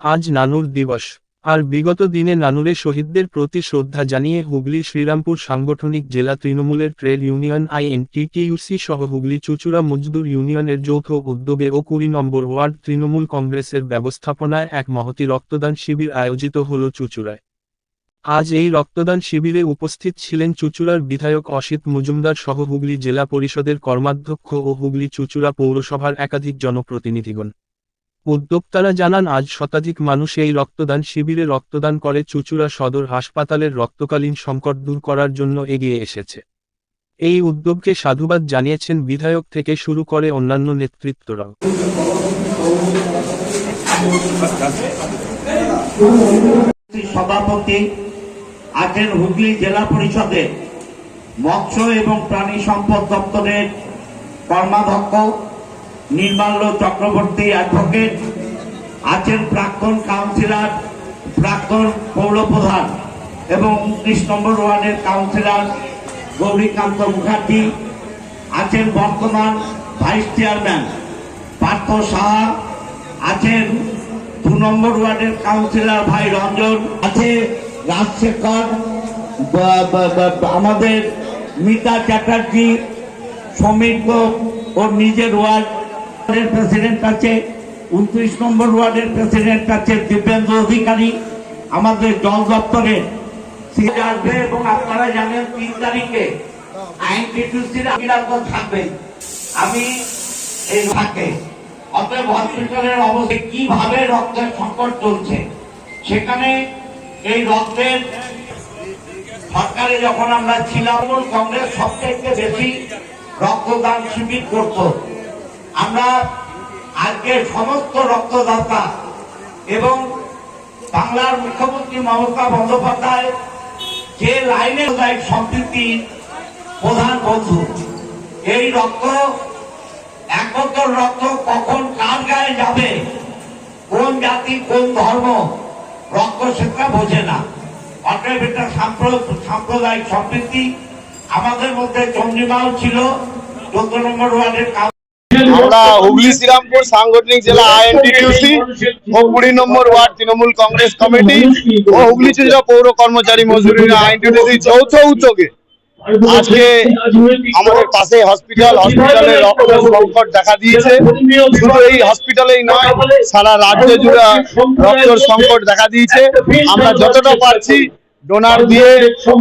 আজ নানুর দিবস। আর বিগত দিনে নানুরে শহীদদের প্রতি শ্রদ্ধা জানিয়ে হুগলি শ্রীরামপুর সাংগঠনিক জেলা তৃণমূলের ট্রেড ইউনিয়ন আইএনটিটিইউসি সহ হুগলি চুচুড়া মজদুর ইউনিয়নের যৌথ উদ্যোগে ও কুড়ি নম্বর ওয়ার্ড তৃণমূল কংগ্রেসের ব্যবস্থাপনায় এক মহতি রক্তদান শিবির আয়োজিত হল চুচুড়ায়। আজ এই রক্তদান শিবিরে উপস্থিত ছিলেন চুচুড়ার বিধায়ক অসিত মজুমদার সহ হুগলি জেলা পরিষদের কর্মাধ্যক্ষ ও হুগলি চুচুড়া পৌরসভার একাধিক জনপ্রতিনিধিগণ। উদ্যোক্তারা জানান, আজ শতাধিক মানুষ এই রক্তদান শিবিরে রক্তদান করে চুচুড়া সদর হাসপাতালের রক্তকালীন সংকট দূর করার জন্য এগিয়ে এসেছে। এই উদ্যোগকে সাধুবাদ জানিয়েছেন বিধায়ক থেকে শুরু করে অন্যান্য নেতৃত্বরাও। সভাপতি আছেন হুগলি জেলা পরিষদের মৎস্য এবং প্রাণী সম্পদ দপ্তরের কর্মাধ্যক্ষ নির্মাল্য চক্রবর্তী অ্যাডভোকেট আছেন প্রাক্তন কাউন্সিলর প্রাক্তন পৌরপ্রধান এবং উনত্রিশ নম্বর ওয়ার্ডের কাউন্সিলর গৌরীকান্ত মুখার্জি, আছেন বর্তমান ভাইস চেয়ারম্যান পার্থ সাহা, আছেন দু নম্বর ওয়ার্ডের কাউন্সিলর ভাই রঞ্জন, আছে রাজশেখর আমাদের মিতা চ্যাটার্জি, সমীর ওর নিজের ওয়ার্ডের প্রেসিডেন্ট আছে উনত্রিশ নম্বর ওয়ার্ডের প্রেসিডেন্ট আছে দিব্যেন্দ্র অধিকারী আমাদের জল দপ্তরের সিএ আসবে এবং আপনারা জানেন তিন তারিখে থাকবে। আমি এই থাকে অতএব হসপিটালের অবস্থা কীভাবে রক্তের সংকট চলছে, সেখানে এই রক্তের সরকারে যখন আমরা ছিলাম কংগ্রেস সবথেকে বেশি রক্তদান শিবির করত। আমরা আজকে সমস্ত রক্তদাতা এবং বাংলার মুখ্যমন্ত্রী মমতা বন্দ্যোপাধ্যায় যে লাইনে সম্প্রীতির প্রধান বন্ধু, এই রক্ত এক বোতল রক্ত কখন কার গায়ে যাবে, কোন জাতি, কোন ধর্ম, রক্ত সেটা বোঝে না। অতএব এটা সাম্প্রদায়িক সম্প্রীতি। আমাদের মধ্যে চন্দ্রিমাও ছিল, চোদ্দ নম্বর ওয়ার্ডের আমরা হুগলি শ্রীরামপুর সাংগঠনিক জেলা আইএনটিটিউসি ও কুড়ি নম্বর ওয়ার্ড তৃণমূল কংগ্রেস কমিটি ও হুগলি চুজরা পৌর কর্মচারী মজুরি আইএনটিটিউসি যৌথ উদ্যোগে আজকে আমাদের পাশে হসপিটাল হসপিটালে রক্ত সংকট দেখা দিয়েছে। শুধু এই হসপিটালেই নয় সারা রাজ্য জুড়ে রক্তের সংকট দেখা দিয়েছে। আমরা যতটা পারছি ডোনার দিয়ে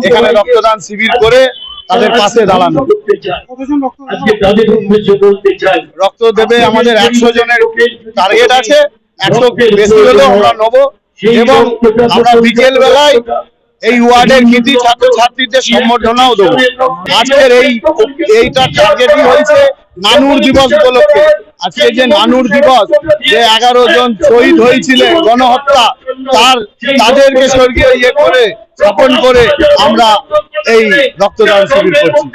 এখানে রক্তদান শিবির করে তাদের পাশে দাঁড়ানো। আজকে তাদের উদ্দেশ্যে বলতে চাই। রক্ত দেবে আমাদের একশো জনের টার্গেট আছে একশো বেশি হলেও আমরা নেব। এবং আমরা বিকেল বেলায় এই ওয়ার্ডের কৃতি ছাত্রছাত্রীদের সম্বর্ধনাও দেবো। আজকের এই এইটা টার্গেটই হয়েছে মানুষ দিবস উপলক্ষে। আজকে যে নানুর দিবস, যে এগারো জন শহীদ হয়েছিলেন গণহত্যা, তার তাদেরকে স্বর্গীয় ইয়ে করে, স্থাপন করে আমরা এই রক্তদান শিবির করছি।